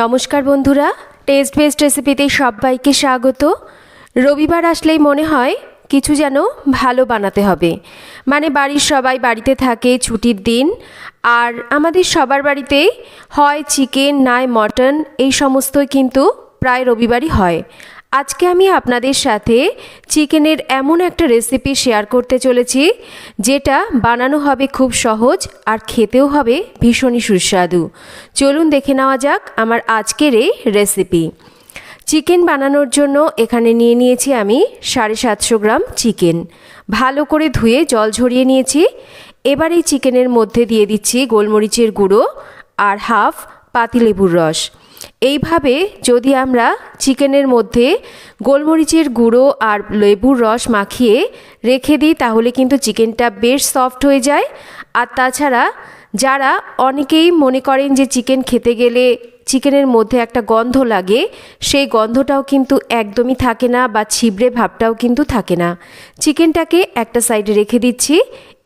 নমস্কার বন্ধুরা test best রেসিপিতে সবাইকে স্বাগত। রবিবার আসলেই মনে হয় কিছু যেন ভালো বানাতে হবে। মানে বাড়ির সবাই বাড়িতে থাকে, ছুটির দিন, আর আমাদের সবার বাড়িতে হয় চিকেন নয় মটন এই সমস্তই কিন্তু প্রায় রবিবারই হয়। আজকে আমি আপনাদের সাথে চিকেনের এমন একটা রেসিপি শেয়ার করতে চলেছি, যেটা বানানো হবে খুব সহজ আর খেতেও হবে ভীষণই সুস্বাদু। চলুন দেখে নেওয়া যাক আমার আজকের এই রেসিপি চিকেন বানানোর জন্য এখানে নিয়ে নিয়েছি আমি সাড়ে সাতশো গ্রাম চিকেন। ভালো করে ধুয়ে জল ঝরিয়ে নিয়েছি। এবার এই চিকেনের মধ্যে দিয়ে দিচ্ছি গোলমরিচের গুঁড়ো আর হাফ পাতিলেবুর রস। এইভাবে যদি আমরা চিকেনের মধ্যে গোলমরিচের গুঁড়ো আর লেবুর রস মাখিয়ে রেখে দিই, তাহলে কিন্তু চিকেনটা বেশ সফট হয়ে যায়। আর তাছাড়া যারা অনেকেই মনে করেন যে চিকেন খেতে গেলে চিকেনের মধ্যে একটা গন্ধ লাগে, সেই গন্ধটাও কিন্তু একদমই থাকে না বা ছিবড়ে ভাবটাও কিন্তু থাকে না। চিকেনটাকে একটা সাইডে রেখে দিচ্ছি,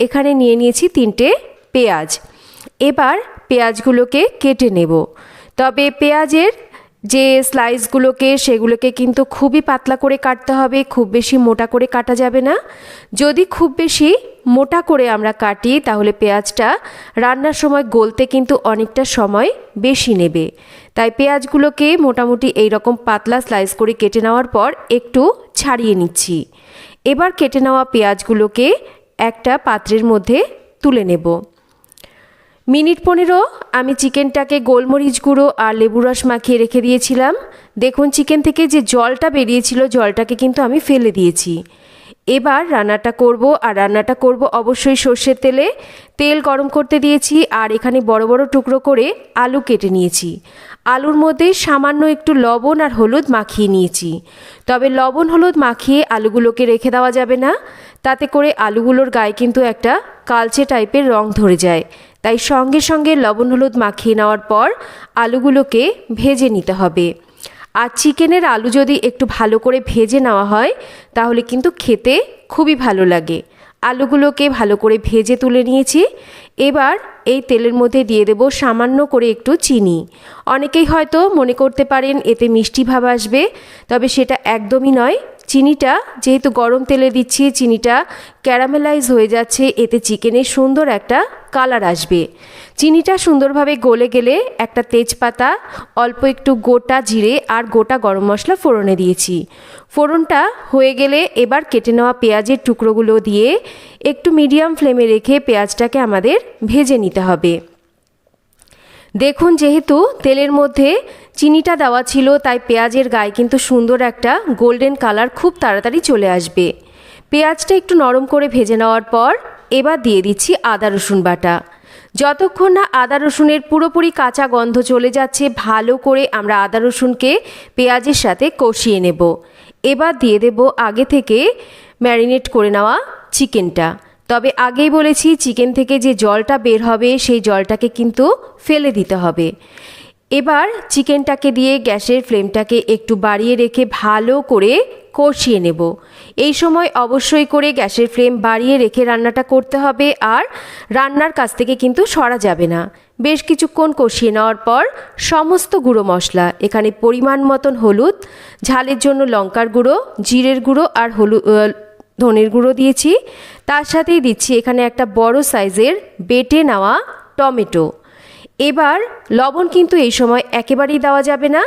এখানে নিয়ে নিয়েছি তিনটে পেঁয়াজ। এবার পেঁয়াজগুলোকে কেটে নেব। তবে পেঁয়াজের যে স্লাইসগুলোকে সেগুলোকে কিন্তু খুবই পাতলা করে কাটতে হবে, খুব বেশি মোটা করে কাটা যাবে না। যদি খুব বেশি মোটা করে আমরা কাটি, তাহলে পেঁয়াজটা রান্নার সময় গলতে কিন্তু অনেকটা সময় বেশি নেবে। তাই পেঁয়াজগুলোকে মোটামুটি এই রকম পাতলা স্লাইস করে কেটে নেওয়ার পর একটু ছাড়িয়ে নিচ্ছি। এবার কেটে নেওয়া পেঁয়াজগুলোকে একটা পাত্রের মধ্যে তুলে নেব। মিনিট পনেরো আমি চিকেনটাকে গোলমরিচ গুঁড়ো আর লেবু রস মাখিয়ে রেখে দিয়েছিলাম। দেখুন চিকেন থেকে যে জলটা বেরিয়েছিল, জলটাকে কিন্তু আমি ফেলে দিয়েছি। এবার রান্নাটা করব আর রান্নাটা করব অবশ্যই সর্ষের তেলে। তেল গরম করতে দিয়েছি আর এখানে বড় বড় টুকরো করে আলু কেটে নিয়েছি। আলুর মধ্যে সামান্য একটু লবণ আর হলুদ মাখিয়ে নিয়েছি। তবে লবণ হলুদ মাখিয়ে আলুগুলোকে রেখে দেওয়া যাবে না। তাতে করে আলুগুলোর গায়ে কিন্তু একটা কালচে টাইপের রং ধরে যায়। তাই সঙ্গে সঙ্গে লবণ হলুদ মাখিয়ে নেওয়ার পর আলুগুলোকে ভেজে নিতে হবে। আর চিকেনের আলু যদি একটু ভালো করে ভেজে নেওয়া হয়, তাহলে কিন্তু খেতে খুবই ভালো লাগে। আলুগুলোকে ভালো করে ভেজে তুলে নিয়েছি। এবার এই তেলের মধ্যে দিয়ে দেব সামান্য করে একটু চিনি। অনেকেই হয়তো মনে করতে পারেন এতে মিষ্টি ভাব আসবে, তবে সেটা একদমই নয়। চিনিটা, যেহেতু গরম তেলে দিচ্ছি, চিনিটা ক্যারামেলাইজ হয়ে যাচ্ছে, এতে চিকেনের সুন্দর একটা কালার আসবে। চিনিটা সুন্দরভাবে গলে গেলে একটা তেজপাতা, অল্প একটু গোটা জিরে আর গোটা গরম মশলা ফোড়নে দিয়েছি। ফোড়নটা হয়ে গেলে এবার কেটে নেওয়া পেঁয়াজের টুকরোগুলো দিয়ে একটু মিডিয়াম ফ্লেমে রেখে পেঁয়াজটাকে আমাদের ভেজে নিতে হবে। দেখুন, যেহেতু তেলের মধ্যে চিনিটা দেওয়া ছিল, তাই পেঁয়াজের গায়ে কিন্তু সুন্দর একটা গোল্ডেন কালার খুব তাড়াতাড়ি চলে আসবে। পেঁয়াজটা একটু নরম করে ভেজে নেওয়ার পর এবার দিয়ে দিচ্ছি আদা রসুন বাটা। যতক্ষণ না আদা রসুনের পুরোপুরি কাঁচা গন্ধ চলে যাচ্ছে, ভালো করে আমরা আদা রসুনকে পেঁয়াজের সাথে কষিয়ে নেব। এবার দিয়ে দেব আগে থেকে ম্যারিনেট করে নেওয়া চিকেনটা। তবে আগেই বলেছি, চিকেন থেকে যে জলটা বের হবে, সেই জলটাকে কিন্তু ফেলে দিতে হবে। এবার চিকেনটাকে দিয়ে গ্যাসের ফ্লেমটাকে একটু বাড়িয়ে রেখে ভালো করে কষিয়ে নেব। এই সময় অবশ্যই করে গ্যাসের ফ্লেম বাড়িয়ে রেখে রান্নাটা করতে হবে আর রান্নার কাছ থেকে কিন্তু সরা যাবে না। বেশ কিছুক্ষণ কষিয়ে নেওয়ার পর সমস্ত গুঁড়ো মশলা, এখানে পরিমাণ মতন হলুদ, ঝালের জন্য লঙ্কার গুঁড়ো, জিরের গুঁড়ো আর হলুদ ধনের গুঁড়ো দিয়েছি। তার সাথেই দিচ্ছি এখানে একটা বড় সাইজের বেটে নেওয়া টমেটো। এবার লবণ কিন্তু এই সময় একেবারেই দেওয়া যাবে না।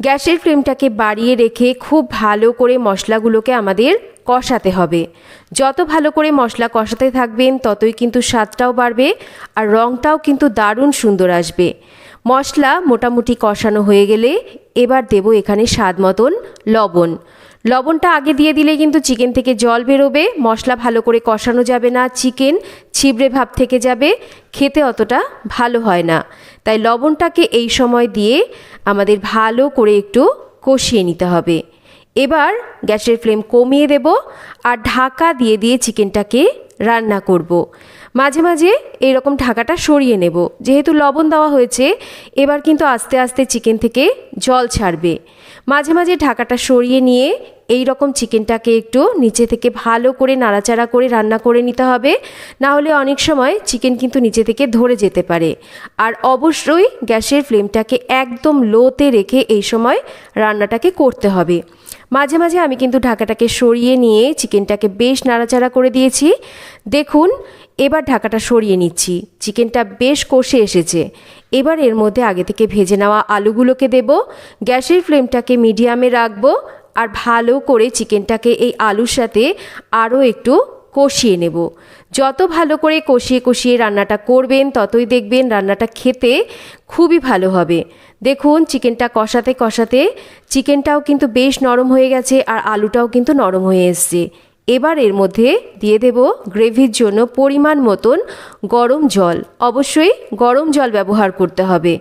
গ্যাসের ফ্লেমটাকে বাড়িয়ে রেখে খুব ভালো করে মশলাগুলোকে আমাদের কষাতে হবে। যত ভালো করে মশলা কষাতে থাকবেন, ততই কিন্তু স্বাদটাও বাড়বে আর রঙটাও কিন্তু দারুণ সুন্দর আসবে। মশলা মোটামুটি কষানো হয়ে গেলে এবার দেব এখানে স্বাদ মতন লবণ। লবণটা আগে দিয়ে দিলে কিন্তু চিকেন থেকে জল বেরোবে, মশলা ভালো করে কষানো যাবে না, চিকেন ছিবড়ে ভাব থেকে যাবে, খেতে অতটা ভালো হয় না। তাই লবণটাকে এই সময় দিয়ে আমাদের ভালো করে একটু কষিয়ে নিতে হবে। এবার গ্যাসের ফ্লেম কমিয়ে দেব আর ঢাকা দিয়ে দিয়ে চিকেনটাকে রান্না করব। মাঝে মাঝে এইরকম ঢাকাটা সরিয়ে নেব। যেহেতু লবণ দেওয়া হয়েছে, এবার কিন্তু আস্তে আস্তে চিকেন থেকে জল ছাড়বে। মাঝে মাঝে ঢাকাটা সরিয়ে নিয়ে এই রকম চিকেনটাকে একটু নিচে থেকে ভালো করে নাড়াচাড়া করে রান্না করে নিতে হবে। না হলে অনেক সময় চিকেন কিন্তু নিচে থেকে ধরে যেতে পারে। আর অবশ্যই গ্যাসের ফ্লেমটাকে একদম লোতে রেখে এই সময় রান্নাটাকে করতে হবে। মাঝে মাঝে আমি কিন্তু ঢাকাটাকে সরিয়ে নিয়ে চিকেনটাকে বেশ নাড়াচাড়া করে দিয়েছি। দেখুন এবার ঢাকাটা সরিয়ে নিচ্ছি। চিকেনটা বেশ কষে এসেছে। এবার এর মধ্যে আগে থেকে ভেজে নেওয়া আলুগুলোকে দেব, গ্যাসের ফ্লেমটাকে মিডিয়ামে রাখব আর ভালো করে চিকেনটাকে এই আলুর সাথে আরও একটু কষিয়ে নেব। যত ভালো করে কষিয়ে কষিয়ে রান্নাটা করবেন, ততই দেখবেন রান্নাটা খেতে খুবই ভালো হবে। দেখুন, চিকেনটা কষাতে কষাতে চিকেনটাও কিন্তু বেশ নরম হয়ে গেছে আর আলুটাও কিন্তু নরম হয়ে এসছে। এবার এর মধ্যে দিয়ে দেব গ্রেভির জন্য পরিমাণ মতন গরম জল অবশ্যই গরম জল ব্যবহার করতে হবে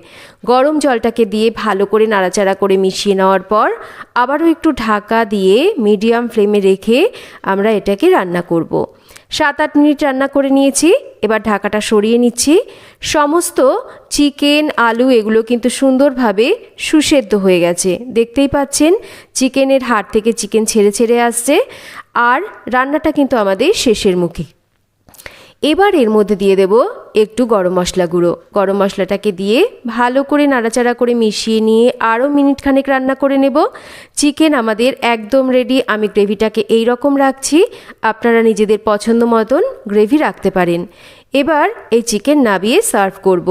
গরম জলটাকে দিয়ে ভালো করে নাড়াচাড়া করে মিশিয়ে নেওয়ার পর আবারও একটু ঢাকা দিয়ে মিডিয়াম ফ্লেমে রেখে আমরা এটাকে রান্না করব। সাত আট মিনিট রান্না করে নিয়েছি, এবার ঢাকাটা সরিয়ে নিচ্ছি। সমস্ত চিকেন, আলু এগুলো কিন্তু সুন্দরভাবে সুসেদ্ধ হয়ে গেছে। দেখতেই পাচ্ছেন, চিকেনের হাড় থেকে চিকেন ছেড়ে ছেড়ে আসছে। আর রান্নাটা কিন্তু আমাদের শেষের মুখে। এবার এর মধ্যে দিয়ে দেব একটু গরম মশলা গুঁড়ো। গরম মশলাটাকে দিয়ে ভালো করে নাড়াচাড়া করে মিশিয়ে নিয়ে আরও মিনিট খানেক রান্না করে নেব। চিকেন আমাদের একদম রেডি আমি গ্রেভিটাকে এই রকম রাখছি, আপনারা নিজেদের পছন্দ মতন গ্রেভি রাখতে পারেন। এবার এই চিকেন নাবিয়ে সার্ভ করব।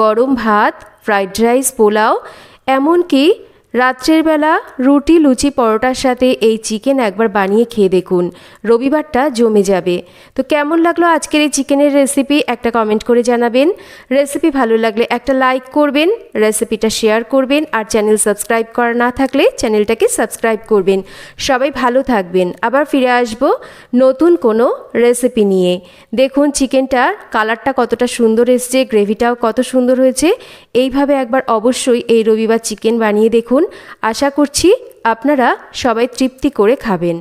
গরম ভাত ফ্রাইড রাইস পোলাও, এমনকি রাত্রের বেলা রুটি, লুচি, পরোটার সাথে এই চিকেন একবার বানিয়ে খেয়ে দেখুন। রবিবারটা জমে যাবে। তো কেমন লাগল আজকের এই চিকেনের রেসিপি একটা কমেন্ট করে জানাবেন। রেসিপি ভালো লাগলে একটা লাইক করবেন রেসিপিটা শেয়ার করবেন, আর চ্যানেল সাবস্ক্রাইব করা না থাকলে চ্যানেলটাকে সাবস্ক্রাইব করবেন। সবাই ভালো থাকবেন। আবার ফিরে আসব নতুন কোনো রেসিপি নিয়ে। দেখুন চিকেনটার কালারটা কতটা সুন্দর এসছে গ্রেভিটাও কত সুন্দর হয়েছে। এইভাবে একবার অবশ্যই এই রবিবার চিকেন বানিয়ে দেখুন। আশা করছি আপনারা সবাই তৃপ্তি করে খাবেন।